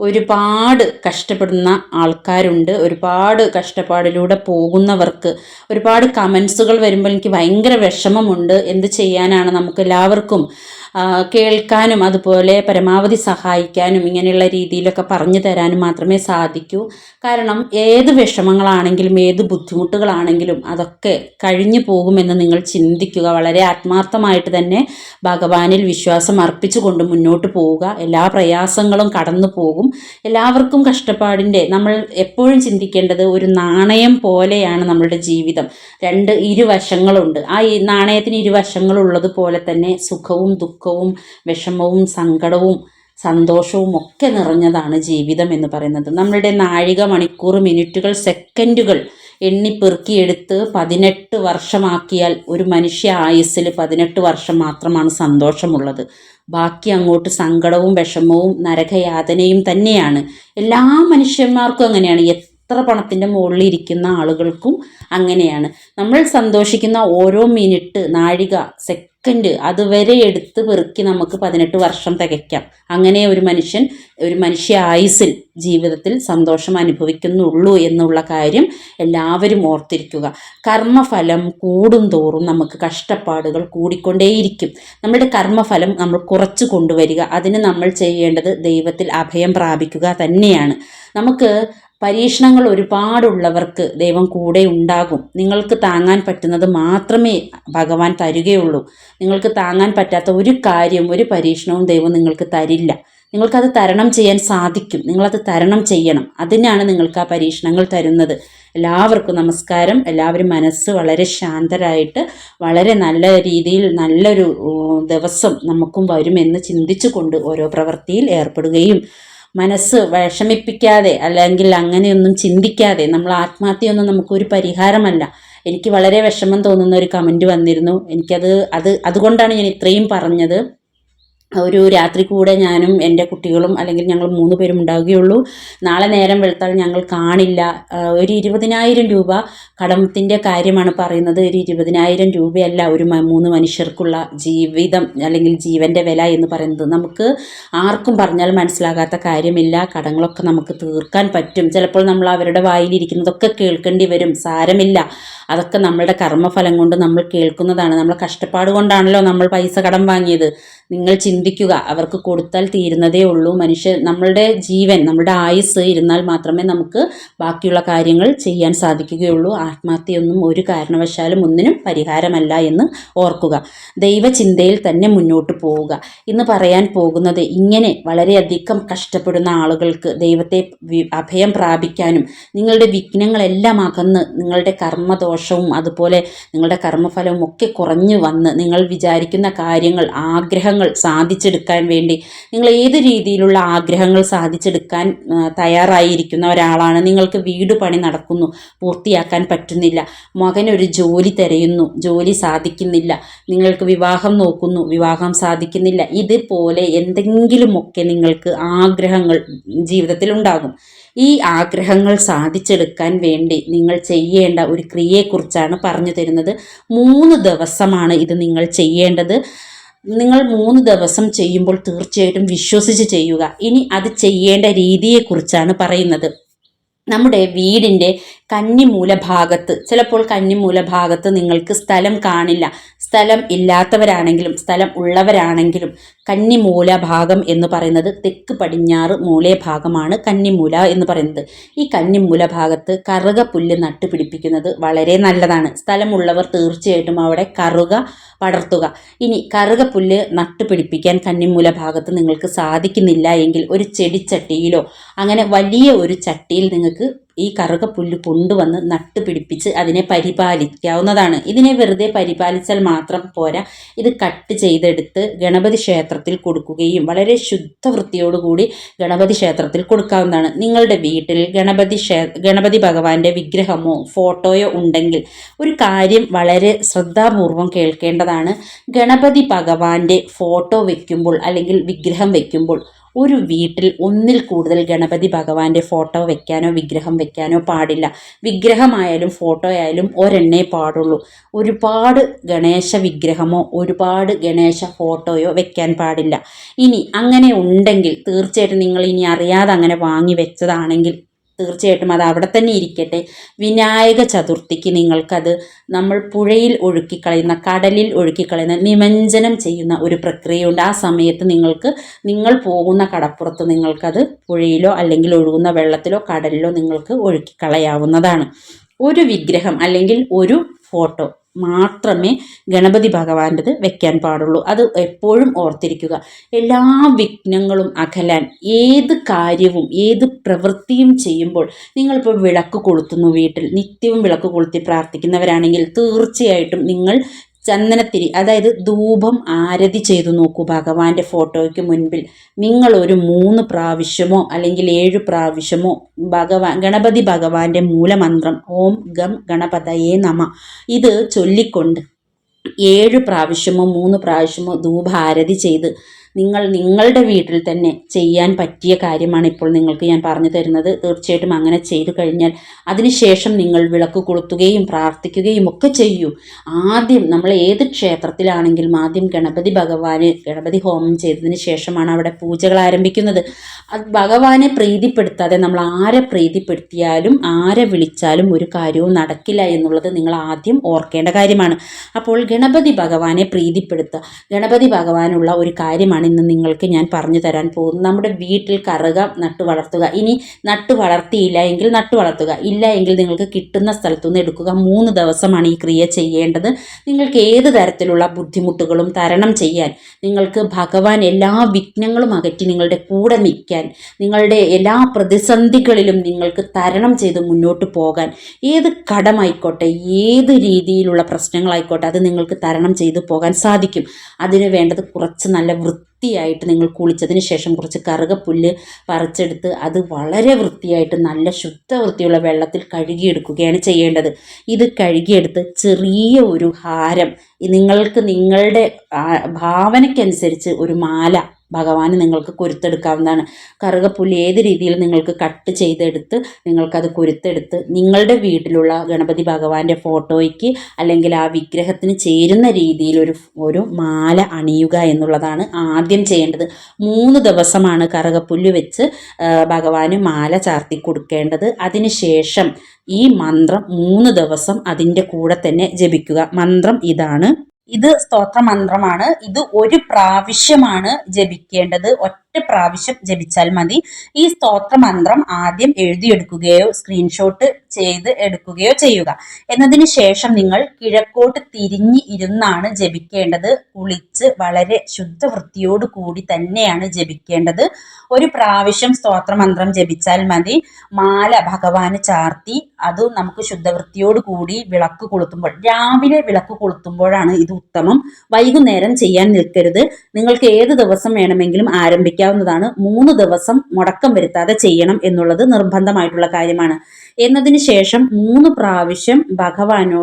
ഒരുപാട് കഷ്ടപ്പെടുന്ന ആൾക്കാരുണ്ട്. ഒരുപാട് കഷ്ടപ്പാടിലൂടെ പോകുന്നവർക്ക് ഒരുപാട് കമൻസുകൾ വരുമ്പോൾ എനിക്ക് ഭയങ്കര വിഷമമുണ്ട്. എന്ത് ചെയ്യാനാണ് നമുക്ക് എല്ലാവർക്കും കേൾക്കാനും അതുപോലെ പരമാവധി സഹായിക്കാനും ഇങ്ങനെയുള്ള രീതിയിലൊക്കെ പറഞ്ഞു തരാനും മാത്രമേ സാധിക്കൂ. കാരണം ഏത് വിഷമങ്ങളാണെങ്കിലും ഏത് ബുദ്ധിമുട്ടുകളാണെങ്കിലും അതൊക്കെ കഴിഞ്ഞു പോകുമെന്ന് നിങ്ങൾ ചിന്തിക്കുക. വളരെ ആത്മാർത്ഥമായിട്ട് തന്നെ ഭഗവാനിൽ വിശ്വാസം അർപ്പിച്ചുകൊണ്ട് മുന്നോട്ട് പോവുക. എല്ലാ പ്രയാസങ്ങളും കടന്നു പോകും എല്ലാവർക്കും കഷ്ടപ്പാടിന്റെ നമ്മൾ എപ്പോഴും ചിന്തിക്കേണ്ടത് ഒരു നാണയം പോലെയാണ് നമ്മളുടെ ജീവിതം. രണ്ട് ഇരുവശങ്ങളുണ്ട്. ആ നാണയത്തിന് ഇരുവശങ്ങളുള്ളത് പോലെ തന്നെ സുഖവും ദുഃഖവും വിഷമവും സങ്കടവും സന്തോഷവും ഒക്കെ നിറഞ്ഞതാണ് ജീവിതം എന്ന് പറയുന്നത്. നമ്മളുടെ നാഴിക മണിക്കൂർ മിനിറ്റുകൾ സെക്കൻഡുകൾ എണ്ണിപ്പെറുക്കിയെടുത്ത് പതിനെട്ട് വർഷമാക്കിയാൽ ഒരു മനുഷ്യ ആയുസ്സിൽ പതിനെട്ട് വർഷം മാത്രമാണ് സന്തോഷമുള്ളത്. ബാക്കി അങ്ങോട്ട് സങ്കടവും വിഷമവും നരകയാതനയും തന്നെയാണ്. എല്ലാ മനുഷ്യന്മാർക്കും അങ്ങനെയാണ്. എത്ര പണത്തിന്റെ മുകളിൽ ഇരിക്കുന്ന ആളുകൾക്കും അങ്ങനെയാണ്. നമ്മൾ സന്തോഷിക്കുന്ന ഓരോ മിനിറ്റ് നാഴിക സെക്കൻഡ് അതുവരെ എടുത്ത് പെറുക്കി നമുക്ക് പതിനെട്ട് വർഷം തികയ്ക്കാം. അങ്ങനെ ഒരു മനുഷ്യൻ ഒരു മനുഷ്യ ആയുസിൽ ജീവിതത്തിൽ സന്തോഷം അനുഭവിക്കുന്നുള്ളൂ എന്നുള്ള കാര്യം എല്ലാവരും ഓർത്തിരിക്കുക. കർമ്മഫലം കൂടും തോറും നമുക്ക് കഷ്ടപ്പാടുകൾ കൂടിക്കൊണ്ടേയിരിക്കും. നമ്മുടെ കർമ്മഫലം നമ്മൾ കുറച്ച് കൊണ്ടുവരിക. അതിന് നമ്മൾ ചെയ്യേണ്ടത് ദൈവത്തിൽ അഭയം പ്രാപിക്കുക തന്നെയാണ്. നമുക്ക് പരീക്ഷണങ്ങൾ ഒരുപാടുള്ളവർക്ക് ദൈവം കൂടെ ഉണ്ടാകും. നിങ്ങൾക്ക് താങ്ങാൻ പറ്റുന്നത് മാത്രമേ ഭഗവാൻ തരികയുള്ളൂ. നിങ്ങൾക്ക് താങ്ങാൻ പറ്റാത്ത ഒരു കാര്യം ഒരു പരീക്ഷണവും ദൈവം നിങ്ങൾക്ക് തരില്ല. നിങ്ങൾക്കത് തരണം ചെയ്യാൻ സാധിക്കും. നിങ്ങളത് തരണം ചെയ്യണം. അതിനാണ് നിങ്ങൾക്ക് ആ പരീക്ഷണങ്ങൾ തരുന്നത്. എല്ലാവർക്കും നമസ്കാരം. എല്ലാവരും മനസ്സ് വളരെ ശാന്തരായിട്ട് വളരെ നല്ല രീതിയിൽ നല്ലൊരു ദിവസം നമുക്കും വരുമെന്ന് ചിന്തിച്ചുകൊണ്ട് ഓരോ പ്രവൃത്തിയിൽ ഏർപ്പെടുകയും മനസ്സ് വിഷമിപ്പിക്കാതെ അല്ലെങ്കിൽ അങ്ങനെയൊന്നും ചിന്തിക്കാതെ നമ്മൾ ആത്മഹത്യയൊന്നും നമുക്കൊരു പരിഹാരമല്ല. എനിക്ക് വളരെ വിഷമം തോന്നുന്ന ഒരു കമന്റ് വന്നിരുന്നു. എനിക്കത് അത് അതുകൊണ്ടാണ് ഞാൻ ഇത്രയും പറഞ്ഞത്. ഒരു രാത്രി കൂടെ ഞാനും എന്റെ കുട്ടികളും അല്ലെങ്കിൽ ഞങ്ങൾ മൂന്ന് പേരും ഉണ്ടാവുകയുള്ളൂ. നാളെ നേരം വെളുത്താൽ ഞങ്ങൾ കാണില്ല. ഒരു ഇരുപതിനായിരം രൂപ കടമത്തിന്റെ കാര്യമാണ് പറയുന്നത്. ഒരു ഇരുപതിനായിരം രൂപയല്ല ഒരു മൂന്ന് മനുഷ്യർക്കുള്ള ജീവിതം അല്ലെങ്കിൽ ജീവന്റെ വില എന്ന് പറയുന്നത്. നമുക്ക് ആർക്കും പറഞ്ഞാൽ മനസ്സിലാകാത്ത കാര്യമില്ല. കടങ്ങളൊക്കെ നമുക്ക് തീർക്കാൻ പറ്റും. ചിലപ്പോൾ നമ്മൾ അവരുടെ വായിലിരിക്കുന്നതൊക്കെ കേൾക്കേണ്ടി വരും. സാരമില്ല. അതൊക്കെ നമ്മളുടെ കർമ്മഫലം കൊണ്ട് നമ്മൾ കേൾക്കുന്നതാണ്. നമ്മൾ കഷ്ടപ്പാട് കൊണ്ടാണല്ലോ നമ്മൾ പൈസ കടം വാങ്ങിയത്. നിങ്ങൾ ചിന്തിക്കുക. അവർക്ക് കൊടുത്താൽ തീരുന്നതേ ഉള്ളൂ. മനുഷ്യ നമ്മളുടെ ജീവൻ നമ്മുടെ ആയുസ് ഇരുന്നാൽ മാത്രമേ നമുക്ക് ബാക്കിയുള്ള കാര്യങ്ങൾ ചെയ്യാൻ സാധിക്കുകയുള്ളൂ. ആത്മഹത്യയൊന്നും ഒരു കാരണവശാലും ഒന്നിനും പരിഹാരമല്ല എന്ന് ഓർക്കുക. ദൈവചിന്തയിൽ തന്നെ മുന്നോട്ട് പോവുക. ഇന്ന് പറയാൻ പോകുന്നത് ഇങ്ങനെ വളരെയധികം കഷ്ടപ്പെടുന്ന ആളുകൾക്ക് ദൈവത്തെ അഭയം പ്രാപിക്കാനും നിങ്ങളുടെ വിഘ്നങ്ങളെല്ലാം അകന്ന് നിങ്ങളുടെ കർമ്മദോഷവും അതുപോലെ നിങ്ങളുടെ കർമ്മഫലവും ഒക്കെ കുറഞ്ഞു വന്ന് നിങ്ങൾ വിചാരിക്കുന്ന കാര്യങ്ങൾ ആഗ്രഹങ്ങൾ സാധിച്ചെടുക്കാൻ വേണ്ടി നിങ്ങൾ ഏത് രീതിയിലുള്ള ആഗ്രഹങ്ങൾ സാധിച്ചെടുക്കാൻ തയ്യാറായിരിക്കുന്ന ഒരാളാണ്. നിങ്ങൾക്ക് വീട് പണി നടക്കുന്നു പൂർത്തിയാക്കാൻ പറ്റുന്നില്ല. മകനൊരു ജോലി തിരയുന്നു ജോലി സാധിക്കുന്നില്ല. നിങ്ങൾക്ക് വിവാഹം നോക്കുന്നു വിവാഹം സാധിക്കുന്നില്ല. ഇതുപോലെ എന്തെങ്കിലുമൊക്കെ നിങ്ങൾക്ക് ആഗ്രഹങ്ങൾ ജീവിതത്തിൽ ഉണ്ടാകും. ഈ ആഗ്രഹങ്ങൾ സാധിച്ചെടുക്കാൻ വേണ്ടി നിങ്ങൾ ചെയ്യേണ്ട ഒരു ക്രിയയെക്കുറിച്ചാണ് പറഞ്ഞു തരുന്നത്. മൂന്ന് ദിവസമാണ് ഇത് നിങ്ങൾ ചെയ്യേണ്ടത്. നിങ്ങൾ മൂന്ന് ദിവസം ചെയ്യുമ്പോൾ തീർച്ചയായിട്ടും വിശ്വസിച്ച് ചെയ്യുക. ഇനി അത് ചെയ്യേണ്ട രീതിയെക്കുറിച്ചാണ് പറയുന്നത്. നമ്മുടെ വീടിന്റെ കന്നിമൂല ഭാഗത്ത് ചിലപ്പോൾ കന്നിമൂലഭാഗത്ത് നിങ്ങൾക്ക് സ്ഥലം കാണില്ല. സ്ഥലം ഇല്ലാത്തവരാണെങ്കിലും സ്ഥലം ഉള്ളവരാണെങ്കിലും കന്നിമൂലഭാഗം എന്ന് പറയുന്നത് തെക്ക് പടിഞ്ഞാറ് മൂലേ ഭാഗമാണ് കന്നിമൂല എന്ന് പറയുന്നത്. ഈ കന്നിമൂലഭാഗത്ത് കറുക പുല്ല് നട്ടുപിടിപ്പിക്കുന്നത് വളരെ നല്ലതാണ്. സ്ഥലമുള്ളവർ തീർച്ചയായിട്ടും അവിടെ കറുക പടർത്തുക ഇനി കറുക പുല്ല് നട്ടുപിടിപ്പിക്കാൻ കന്നിമൂല ഭാഗത്ത് നിങ്ങൾക്ക് സാധിക്കുന്നില്ല എങ്കിൽ ഒരു ചെടിച്ചട്ടിയിലോ അങ്ങനെ വലിയ ഒരു ചട്ടിയിൽ നിങ്ങൾക്ക് ഈ കറുക പുല്ല് കൊണ്ടുവന്ന് നട്ടുപിടിപ്പിച്ച് അതിനെ പരിപാലിക്കാവുന്നതാണ്. ഇതിനെ വെറുതെ പരിപാലിച്ചാൽ മാത്രം പോരാ. ഇത് കട്ട് ചെയ്തെടുത്ത് ഗണപതി ക്ഷേത്രത്തിൽ കൊടുക്കുകയും വളരെ ശുദ്ധവൃത്തിയോടുകൂടി ഗണപതി ക്ഷേത്രത്തിൽ കൊടുക്കാവുന്നതാണ്. നിങ്ങളുടെ വീട്ടിൽ ഗണപതി ഗണപതി ഭഗവാന്റെ വിഗ്രഹമോ ഫോട്ടോയോ ഉണ്ടെങ്കിൽ ഒരു കാര്യം വളരെ ശ്രദ്ധാപൂർവം കേൾക്കേണ്ടതാണ്. ഗണപതി ഭഗവാന്റെ ഫോട്ടോ വെക്കുമ്പോൾ അല്ലെങ്കിൽ വിഗ്രഹം വെക്കുമ്പോൾ ഒരു വീട്ടിൽ ഒന്നിൽ കൂടുതൽ ഗണപതി ഭഗവാന്റെ ഫോട്ടോ വെക്കാനോ വിഗ്രഹം വെക്കാനോ പാടില്ല. വിഗ്രഹമായാലും ഫോട്ടോ ആയാലും ഒരെണ്ണേ പാടുള്ളൂ. ഒരുപാട് ഗണേശ വിഗ്രഹമോ ഒരുപാട് ഗണേശ ഫോട്ടോയോ വെക്കാൻ പാടില്ല. ഇനി അങ്ങനെ ഉണ്ടെങ്കിൽ തീർച്ചയായിട്ടും നിങ്ങൾ ഇനി അറിയാതെ അങ്ങനെ വാങ്ങി വെച്ചതാണെങ്കിൽ തീർച്ചയായിട്ടും അത് അവിടെ തന്നെ ഇരിക്കട്ടെ. വിനായക ചതുർത്ഥിക്ക് നിങ്ങൾക്കത് നമ്മൾ പുഴയിൽ ഒഴുക്കിക്കളയുന്ന കടലിൽ ഒഴുക്കിക്കളയുന്ന നിമഞ്ജനം ചെയ്യുന്ന ഒരു പ്രക്രിയയുണ്ട്. ആ സമയത്ത് നിങ്ങൾക്ക് നിങ്ങൾ പോകുന്ന കടപ്പുറത്ത് നിങ്ങൾക്കത് പുഴയിലോ അല്ലെങ്കിൽ ഒഴുകുന്ന വെള്ളത്തിലോ കടലിലോ നിങ്ങൾക്ക് ഒഴുക്കിക്കളയാവുന്നതാണ്. ഒരു വിഗ്രഹം അല്ലെങ്കിൽ ഒരു ഫോട്ടോ മാത്രമേ ഗണപതി ഭഗവാന്റേത് വെക്കാൻ പാടുള്ളൂ. അത് എപ്പോഴും ഓർത്തിരിക്കുക. എല്ലാ വിഘ്നങ്ങളും അകലാൻ ഏത് കാര്യവും ഏത് പ്രവൃത്തിയും ചെയ്യുമ്പോൾ നിങ്ങളിപ്പോൾ വിളക്ക് കൊളുത്തുന്നു വീട്ടിൽ. നിത്യവും വിളക്ക് കൊളുത്തി പ്രാർത്ഥിക്കുന്നവരാണെങ്കിൽ തീർച്ചയായിട്ടും നിങ്ങൾ ചന്ദനത്തിരി അതായത് ധൂപം ആരതി ചെയ്തു നോക്കൂ ഭഗവാന്റെ ഫോട്ടോയ്ക്ക് മുൻപിൽ. നിങ്ങൾ ഒരു മൂന്ന് പ്രാവശ്യമോ അല്ലെങ്കിൽ ഏഴ് പ്രാവശ്യമോ ഭഗവാൻ ഗണപതി ഭഗവാന്റെ മൂലമന്ത്രം ഓം ഗം ഗണപതയേ നമ. ഇത് ചൊല്ലിക്കൊണ്ട് ഏഴ് പ്രാവശ്യമോ മൂന്ന് പ്രാവശ്യമോ ധൂപാരതി ചെയ്ത് നിങ്ങൾ നിങ്ങളുടെ വീട്ടിൽ തന്നെ ചെയ്യാൻ പറ്റിയ കാര്യമാണ് ഇപ്പോൾ നിങ്ങൾക്ക് ഞാൻ പറഞ്ഞു തരുന്നത്. തീർച്ചയായിട്ടും അങ്ങനെ ചെയ്തു കഴിഞ്ഞാൽ അതിനുശേഷം നിങ്ങൾ വിളക്ക് കൊളുത്തുകയും പ്രാർത്ഥിക്കുകയും ഒക്കെ ചെയ്യൂ. ആദ്യം നമ്മൾ ഏത് ക്ഷേത്രത്തിലാണെങ്കിലും ആദ്യം ഗണപതി ഭഗവാന് ഗണപതി ഹോമം ചെയ്തതിന് ശേഷമാണ് അവിടെ പൂജകൾ ആരംഭിക്കുന്നത്. അത് ഭഗവാനെ പ്രീതിപ്പെടുത്താതെ നമ്മൾ ആരെ പ്രീതിപ്പെടുത്തിയാലും ആരെ വിളിച്ചാലും ഒരു കാര്യവും നടക്കില്ല എന്നുള്ളത് നിങ്ങൾ ആദ്യം ഓർക്കേണ്ട കാര്യമാണ്. അപ്പോൾ ഗണപതി ഭഗവാനെ പ്രീതിപ്പെടുത്തുക. ഗണപതി ഭഗവാനുള്ള ഒരു കാര്യമാണ് ഇന്ന് നിങ്ങൾക്ക് ഞാൻ പറഞ്ഞു തരാൻ പോകുന്നത്. നമ്മുടെ വീട്ടിൽ കറുക നട്ടു വളർത്തുക. ഇനി നട്ടു വളർത്തിയില്ല എങ്കിൽ നട്ടു വളർത്തുക. ഇല്ല എങ്കിൽ നിങ്ങൾക്ക് കിട്ടുന്ന സ്ഥലത്തുനിന്ന് എടുക്കുക. മൂന്ന് ദിവസമാണ് ഈ ക്രിയ ചെയ്യേണ്ടത്. നിങ്ങൾക്ക് ഏത് തരത്തിലുള്ള ബുദ്ധിമുട്ടുകളും തരണം ചെയ്യാൻ നിങ്ങൾക്ക് ഭഗവാൻ എല്ലാ വിഘ്നങ്ങളും അകറ്റി നിങ്ങളുടെ കൂടെ നിൽക്കാൻ നിങ്ങളുടെ എല്ലാ പ്രതിസന്ധികളിലും നിങ്ങൾക്ക് തരണം ചെയ്ത് മുന്നോട്ട് പോകാൻ ഏത് കടമായിക്കോട്ടെ ഏത് രീതിയിലുള്ള പ്രശ്നങ്ങളായിക്കോട്ടെ അത് നിങ്ങൾക്ക് തരണം ചെയ്തു പോകാൻ സാധിക്കും. അതിന് വേണ്ടത് കുറച്ച് നല്ല വൃത്തിയായിട്ട് നിങ്ങൾ കുളിച്ചതിന് ശേഷം കുറച്ച് കറുകപ്പുല്ല് പറിച്ചെടുത്ത് അത് വളരെ വൃത്തിയായിട്ട് നല്ല ശുദ്ധ വൃത്തിയുള്ള വെള്ളത്തിൽ കഴുകിയെടുക്കുകയാണ് ചെയ്യേണ്ടത്. ഇത് കഴുകിയെടുത്ത് ചെറിയ ഒരു ഹാരം നിങ്ങൾക്ക് നിങ്ങളുടെ ഭാവനയ്ക്കനുസരിച്ച് ഒരു മാല ഭഗവാന് നിങ്ങൾക്ക് കുരുത്തെടുക്കാവുന്നതാണ്. കറുകപ്പുല്ല് ഏത് രീതിയിൽ നിങ്ങൾക്ക് കട്ട് ചെയ്തെടുത്ത് നിങ്ങൾക്കത് കുരുത്തെടുത്ത് നിങ്ങളുടെ വീട്ടിലുള്ള ഗണപതി ഭഗവാന്റെ ഫോട്ടോയ്ക്ക് അല്ലെങ്കിൽ ആ വിഗ്രഹത്തിന് ചേരുന്ന രീതിയിൽ ഒരു ഒരു മാല അണിയുക എന്നുള്ളതാണ് ആദ്യം ചെയ്യേണ്ടത്. മൂന്ന് ദിവസമാണ് കറുകപ്പുല്ല് വെച്ച് ഭഗവാന് മാല ചാർത്തി കൊടുക്കേണ്ടത്. അതിനുശേഷം ഈ മന്ത്രം മൂന്ന് ദിവസം അതിന്റെ കൂടെ തന്നെ ജപിക്കുക. മന്ത്രം ഇതാണ്. ഇത് സ്തോത്ര മന്ത്രമാണ് ഇത് ഒരു പ്രാവശ്യമാണ് ജപിക്കേണ്ടത്. ഒറ്റ പ്രാവശ്യം ജപിച്ചാൽ മതി. ഈ സ്തോത്ര മന്ത്രം ആദ്യം എഴുതിയെടുക്കുകയോ സ്ക്രീൻഷോട്ട് ചെയ്ത് എടുക്കുകയോ ചെയ്യുക. എന്നതിന് ശേഷം നിങ്ങൾ കിഴക്കോട്ട് തിരിഞ്ഞ് ഇരുന്നാണ് ജപിക്കേണ്ടത്. കുളിച്ച് വളരെ ശുദ്ധവൃത്തിയോട് കൂടി തന്നെയാണ് ജപിക്കേണ്ടത്. ഒരു പ്രാവശ്യം സ്തോത്രമന്ത്രം ജപിച്ചാൽ മതി. മാല ഭഗവാന് ചാർത്തി അത് നമുക്ക് ശുദ്ധവൃത്തിയോട് കൂടി വിളക്ക് കൊളുത്തുമ്പോൾ രാവിലെ വിളക്ക് കൊളുത്തുമ്പോഴാണ് ഇത് ഉത്തമം. വൈകുന്നേരം ചെയ്യാൻ നിൽക്കരുത്. നിങ്ങൾക്ക് ഏത് ദിവസം വേണമെങ്കിലും ആരംഭിക്കാവുന്നതാണ് മൂന്ന് ദിവസം മുടക്കം വരുത്താതെ ചെയ്യണം എന്നുള്ളത് നിർബന്ധമായിട്ടുള്ള കാര്യമാണ്. എന്നതിന് ശേഷം മൂന്ന് പ്രാവശ്യം ഭഗവാനോ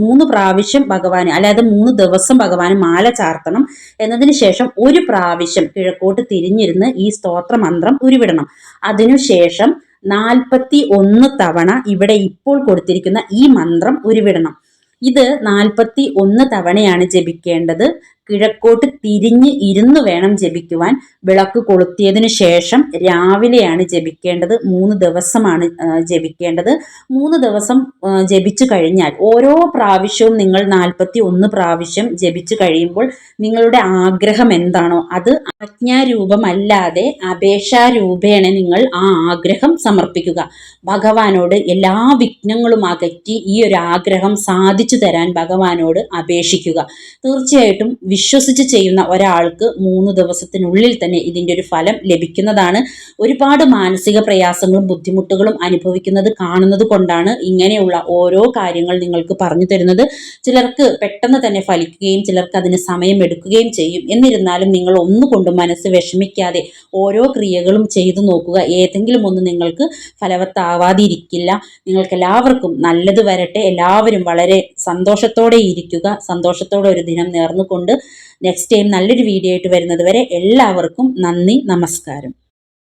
മൂന്ന് പ്രാവശ്യം ഭഗവാന് അല്ലാതെ മൂന്ന് ദിവസം ഭഗവാൻ മാല ചാർത്തണം എന്നതിന് ശേഷം ഒരു പ്രാവശ്യം കിഴക്കോട്ട് തിരിഞ്ഞിരുന്ന് ഈ സ്തോത്ര മന്ത്രം ഉരുവിടണം. അതിനുശേഷം നാൽപ്പത്തി ഒന്ന് തവണ ഇവിടെ ഇപ്പോൾ കൊടുത്തിരിക്കുന്ന ഈ മന്ത്രം ഉരുവിടണം. ഇത് നാൽപ്പത്തി ഒന്ന് തവണയാണ് ജപിക്കേണ്ടത്. കിഴക്കോട്ട് തിരിഞ്ഞ് ഇരുന്ന് വേണം ജപിക്കുവാൻ. വിളക്ക് കൊളുത്തിയതിനു ശേഷം രാവിലെയാണ് ജപിക്കേണ്ടത്. മൂന്ന് ദിവസമാണ് ജപിക്കേണ്ടത്. മൂന്ന് ദിവസം ജപിച്ചു കഴിഞ്ഞാൽ ഓരോ പ്രാവശ്യവും നിങ്ങൾ നാൽപ്പത്തി ഒന്ന് പ്രാവശ്യം ജപിച്ചു കഴിയുമ്പോൾ നിങ്ങളുടെ ആഗ്രഹം എന്താണോ അത് ആജ്ഞാരൂപമല്ലാതെ അപേക്ഷാരൂപേണ നിങ്ങൾ ആ ആഗ്രഹം സമർപ്പിക്കുക. ഭഗവാനോട് എല്ലാ വിഘ്നങ്ങളും അകറ്റി ഈ ഒരു ആഗ്രഹം സാധിച്ചു തരാൻ ഭഗവാനോട് അപേക്ഷിക്കുക. തീർച്ചയായിട്ടും വിശ്വസിച്ച് ചെയ്യുന്ന ഒരാൾക്ക് മൂന്ന് ദിവസത്തിനുള്ളിൽ തന്നെ ഇതിന്റെ ഒരു ഫലം ലഭിക്കുന്നതാണ്. ഒരുപാട് മാനസിക പ്രയാസങ്ങളും ബുദ്ധിമുട്ടുകളും അനുഭവിക്കുന്നത് കാണുന്നത് കൊണ്ടാണ് ഇങ്ങനെയുള്ള ഓരോ കാര്യങ്ങൾ നിങ്ങൾക്ക് പറഞ്ഞു തരുന്നത്. ചിലർക്ക് പെട്ടെന്ന് തന്നെ ഫലിക്കുകയും ചിലർക്ക് അതിന് സമയം എടുക്കുകയും ചെയ്യും. എന്നിരുന്നാലും നിങ്ങൾ ഒന്നുകൊണ്ടും മനസ്സ് വിഷമിക്കാതെ ഓരോ ക്രിയകളും ചെയ്തു നോക്കുക. ഏതെങ്കിലും ഒന്ന് നിങ്ങൾക്ക് ഫലവത്താവാതിരിക്കില്ല. നിങ്ങൾക്ക് എല്ലാവർക്കും നല്ലത് വരട്ടെ. എല്ലാവരും വളരെ സന്തോഷത്തോടെ ഇരിക്കുക. സന്തോഷത്തോടെ ഒരു ദിനം നേർന്നുകൊണ്ട് നെക്സ്റ്റ് ടൈം നല്ലൊരു വീഡിയോ ആയിട്ട് വരുന്നത് വരെ എല്ലാവർക്കും നന്ദി നമസ്കാരം.